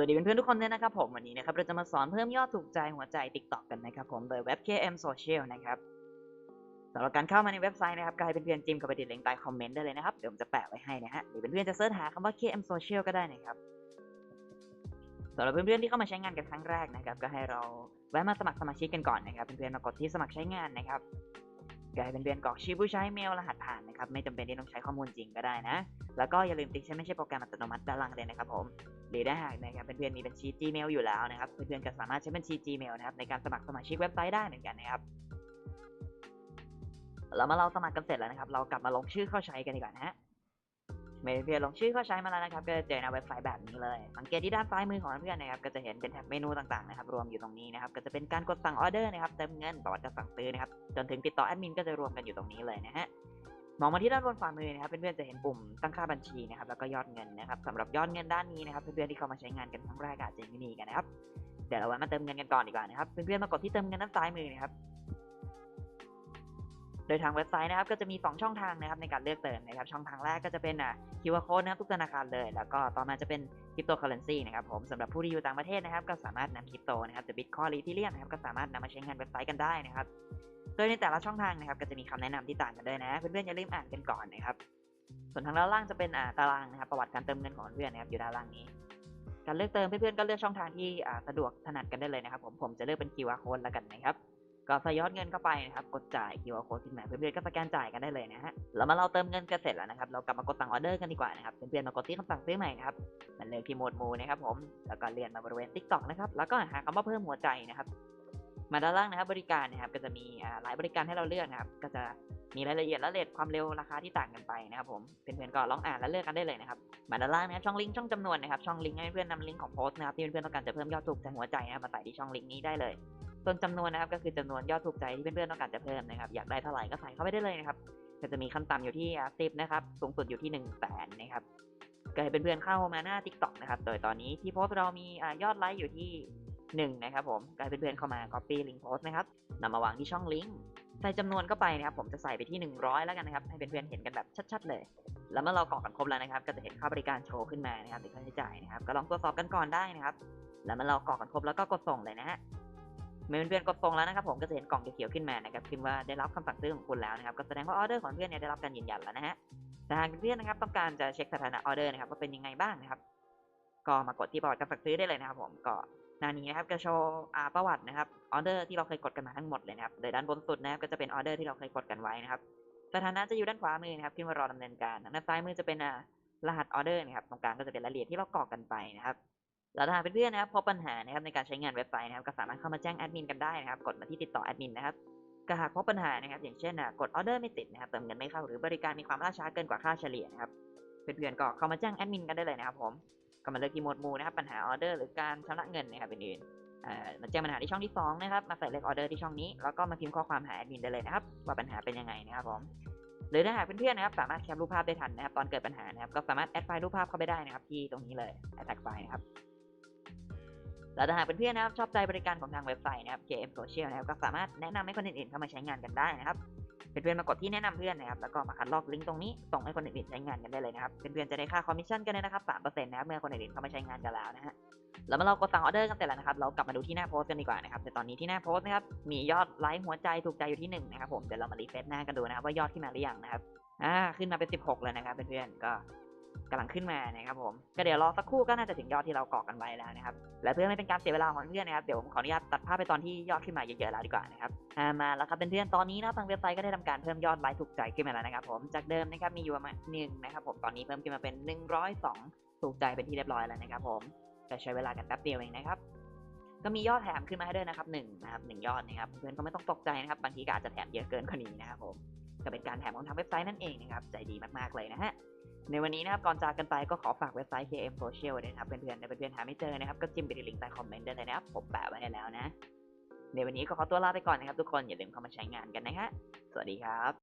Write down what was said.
วัสดีเพื่อนๆทุกคนด้วยนะครับผมวันนี้นะครับเราจะมาสอนเพิ่มยอดถูกใจหัวใจ TikTok กันนะครับผมโดยเว็บ KM Social นะครับสำหรับการเข้ามาในเว็บไซต์นะครับก็ให้เพื่อนจิ้มเข้าไปที่ลิงใต้คอมเมนต์ได้เลยนะครับเดี๋ยวผมจะแปะไว้ให้นะฮะหรือเพื่อนๆจะเสิร์ชหาคำว่า KM Social ก็ได้นะครับสำหรับเพื่อนๆที่เข้ามาใช้งานกันครั้งแรกนะครับก็ให้เราแวะมาสมัครสมาชิกกันก่อนนะครับเพื่อนๆมากดที่สมัครใช้งานนะครับ กลายเป็นเพื่อนกรอกชื่อผู้ใช้เมลรหัสผ่านนะครับไม่จำเป็นที่ต้องใช้ข้อมูลจริงก็ได้นะ แล้วก็อย่าลืมติ๊กใช้ไม่ใช่โปรแกรมอัตโนมัติด้านล่างเลยนะครับผมหรือถ้าหากนะครับเพื่อนๆมีบัญชี Gmail อยู่แล้วนะครับเพื่อนๆก็สามารถใช้บัญชี Gmail นะครับในการสมัครสมาชิกเว็บไซต์ได้เหมือนกันนะครับแล้วเมาเราสมัครกันเสร็จแล้วนะครับ เรากลับมาลงชื่อเข้าใช้กันดีกว่านะฮะ เมื่อเพื่อนลงชื่อเข้าใช้มาแล้วนะครับ ก็จะเจอในเว็บไซต์แบบนี้เลย สังเกตที่ด้านซ้ายมือของเพื่อนนะครับ ก็จะเห็นเป็นแท็บเมนูต่างๆนะครับ รวมอยู่ตรงนี้นะครับ ก็จะเป็นการกดสั่งออเดอร์นะครับ เติมเงินประวัติการสั่งซื้อนะครับ จนถึงติดต่อแอดมินก็จะรวมกันอยู่ตรงนี้เลยนะฮะ มองมาที่ด้านบนขวามือนะครับเพื่อนๆจะเห็นปุ่มตั้งค่าบัญชีนะครับ แล้วก็ยอดเงินนะครับสำหรับยอดเงินด้านนี้นะครับเพื่อนๆที่เข้ามาใช้งานกันครั้งแรกอาจจะไม่มีกันนะครับ เดี๋ยวเราไว้มาเติมเงินกันก่อนดีกว่านะครับ เพื่อนๆมากดที่เติมเงินด้านซ้ายมือนะครับ ดยทางเว็บไซต์นะครับก็จะมี 2 ช่องทางนะครับในการเลือกเติมนะครับช่องทางแรกก็จะเป็นอะ QR code นะครับทุกธนาคารเลย แล้วก็ต่อมาจะเป็นคริปโตเคอเรนซีนะครับผมสำหรับผู้ที่อยู่ต่างประเทศนะครับก็สามารถนำคริปโตนะครับจะบิตคอยน์หรือทีเรียมนะครับก็สามารถนำมาใช้งานเว็บไซต์กันได้นะครับโดยในแต่ละช่องทางนะครับก็จะมีคำแนะนำที่ต่างกันด้วยนะเพื่อนๆอย่าลืมอ่านกันก่อนนะครับส่วนทางด้านล่างจะเป็นอ่าตารางนะครับประวัติการเติมเงินของเพื่อนนะครับอยู่ด้านล่างนี้ การเลือกเติมเพื่อนๆก็เลือกช่องทางที่อ่าสะดวกถนัดกันได้เลยนะครับผมผมจะเลือกเป็น QR code แล้วกันนะครับ ก็ใส่ยอดเงินเข้าไปนะครับ กดจ่าย QR code ขึ้นมาเพื่อนๆก็สแกนจ่ายกันได้เลยนะฮะแล้วมาเราเติมเงินกันเสร็จแล้วนะครับ เรากลับมากดสั่งออเดอร์กันดีกว่านะครับ เพื่อนๆมากดที่คำสั่งซื้อใหม่นะครับ มันเลือกที่โหมดมูนะครับผม แล้วก็เลื่อนมาบริเวณ TikTok นะครับ แล้วก็หาคำว่าเพิ่มหัวใจนะครับ มาด้านล่างนะครับบริการนะครับ ก็จะมีหลายบริการให้เราเลือกนะครับ ก็จะมีรายละเอียดและเรทความเร็วราคาที่ต่างกันไปนะครับผมเพื่อนๆก็ลองอ่านและเลือกกันได้เลยนะครับมาด้านล่างนะครับช่องลิงก์ช่องจำนวนนะครับช่องลิงก์ให้เพื่อนนำลิงก์ของโพสต์นะครับที่เพื่อนๆต้องการจะเพิ่มยอดถูกใจหัวใจนะครับมาใส่ที่ช่องลิงก์นี้ได้เลย ส่วนจำนวนนะครับก็คือจำนวนยอดถูกใจที่เพื่อนๆต้องการจะเพิ่มนะครับ อยากได้เท่าไหร่ก็ใส่เข้าไปได้เลยนะครับก็จะมีขั้นต่ำอยู่ที่สิบนะครับ สูงสุดอยู่ที่1นึ่งแสนนะครับก็ให้เพื่อนๆเข้ามาหน้า TikTok นะครับ โดยตอนนี้ที่โพสต์เรามีอยอดไลค์อยู่ที่หนึ่งนะครับผมก็ให้เพื่อนๆเข้ามา copy link post นะครับนำมาวางที่ช่องลิงก์ใส่จำนวนเข้าไปนะครับ ผมจะใส่ไปที่ 100 แล้วกันนะครับ ให้เพื่อนๆเห็นกันแบบชัด ๆ เลย แล้วเมื่อเรากรอกกันครบแล้วนะครับ ก็จะเห็นค่าบริการโชว์ขึ้นมานะครับหรือค่าใช้จ่ายนะครับ ก็ลองตรวจสอบกันก่อนได้นะครับ แล้วเมื่อเรากรอกกันครบแล้วก็กดส่งเลยนะฮะ เมื่อเพื่อนๆกดส่งแล้วนะครับผมก็จะเห็นกล่องเขียวขึ้นมานะครับพิมพ์ว่าได้รับคำสั่งซื้อของคุณแล้วนะครับก็แสดงว่าออเดอร์ของเพื่อนเนี่ยได้รับการยืนยันแล้วนะฮะแต่หากเพื่อนนะครับต้องการจะเช็คสถานะออเดอร์นะครับว่าเป็นยังไงบ้างนะครับ ก็มากดที่ประวัติการสั่งซื้อได้เลยนะครับ ผมก็หน้านี้นะครับจะโชว์ประวัตินะครับออเดอร์ที่เราเคยกดกันมาทั้งหมดเลยนะครับโดยด้านบนสุดนะครับก็จะเป็นออเดอร์ที่เราเคยกดกันไว้นะครับสถานะจะอยู่ด้านขวามือนะครับที่มารอดำเนินการด้านซ้ายมือจะเป็นรหัสออเดอร์นะครับตรงกลางก็จะเป็นรายละเอียดที่เรากรอกกันไปนะครับ แล้วถ้าหากเพื่อนๆนะครับพบปัญหานะครับในการใช้งานเว็บไซต์นะครับก็สามารถเข้ามาแจ้งแอดมินกันได้นะครับกดมาที่ติดต่อแอดมินนะครับก็หากพบปัญหานะครับอย่างเช่นกดออเดอร์ไม่ติดนะครับเติมเงินไม่เข้าหรือบริการมีความล่าช้าเกินกว่าค่าเฉลี่ยนะครับเพื่อนๆก็เข้ามาแจ้งแอดมินกันได้เลยนะครับผมก็มาเลือกที่โหมดหมู่นะครับปัญหาออเดอร์หรือการชำระเงินนะครับอื่นๆอ่ามาแจ้งปัญหาที่ช่องที่2นะครับมาใส่เลขออเดอร์ที่ช่องนี้แล้วก็มาพิมพ์ข้อความหาแอดมินได้เลยนะครับว่าปัญหาเป็นยังไงนะครับผมหรือถ้าหากเพื่อนๆนะครับสามารถแคปรูปภาพได้ทันนะครับตอนเกิดปัญหานะครับก็สามารถแอดไฟล์รูปภาพเข้าไปได้นะครับที่ตรงนี้เลยแอดแท็กไฟล์นะครับ แล้วถ้าหากเพื่อนๆนะครับชอบใจบริการของทางเว็บไซต์นะครับ KM Social นะครับก็สามารถแนะนำให้คนอื่นๆเข้ามาใช้งานกันได้นะครับเพื่อนๆมากดที่แนะนำเพื่อนนะครับแล้วก็มาคัดลอกลิงก์ตรงนี้ส่งให้คนอื่นๆใช้งานกันได้เลยนะครับเพื่อนๆจะได้ค่าคอมมิชชั่นกันเลยนะครับ3%นะครับเมื่อคนอื่นๆเข้ามาใช้งานกันแล้วนะฮะแล้วเมื่อเรากดสั่งออเดอร์กันเสร็จแล้วนะครับเรากลับมาดูที่หน้าโพสต์กันดีกว่านะครับแต่ตอนนี้ที่หน้าโพสต์นะครับมียอดไลค์หัวใจถูกใจอยู่ที่หนึ่งนะครับผมเดี๋ยวเรามารีเฟซหน้ากันดูนะครับว่ายอดขึ้นมาหรือยังนะครับอ่าขึ้นมาเป็น 16 เลยนะครับเพื่อนๆก็ กำลังขึ้นมานะครับผมก็เดี๋ยวรอสักครู่ก็น่าจะถึงยอดที่เราเกรอกกันไว้แล้วนะครับและเพื่อไม่เป็นการเสียเวลาของเพื่อนนะครับเดี๋ยวผมขออนุญาตตัดภาพไปตอนที่ยอดขึ้นมาเยอะๆแล้วดีกว่านะครับมาแล้วครับเพื่อนๆตอนนี้นะทางเว็บไซต์ก็ได้ทำการเพิ่มยอดไลค์ถูกใจขึ้นมาแล้วนะครับผมจากเดิมนะครับมีอยู่ประมาณหนึ่งนะครับผมตอนนี้เพิ่มขึ้นมาเป็น 102 ถูกใจเป็นที่เรียบร้อยแล้วนะครับผมก็ใช้เวลากันแป๊บเดียวเองนะครับก็มียอดแถมขึ้นมาให้ด้วยนะครับหนึ่งนะครับหนึ่งยอดนะครับเพื่อนก็ไม่ต้องตกใจนะครับบางทีก็อาจจะแถมเยอะเกินกว่านี้นะครับผมก็เป็นการแถมของทางเว็บไซต์นั่นเองนะครับใจดีมากๆเลยนะฮะ ในวันนี้นะครับก่อนจากกันไปก็ขอฝากเว็บไซต์ KM Social ด้วยนะครับเพื่อนๆในเพื่อนๆหาไม่เจอนะครับก็จิ้มไปที่ลิงก์ใต้คอมเมนต์ได้เลยนะครับผมแปะไว้ให้แล้วนะในวันนี้ก็ขอตัวลาไปก่อนนะครับทุกคนอย่าลืมเข้ามาใช้งานกันนะฮะสวัสดีครับ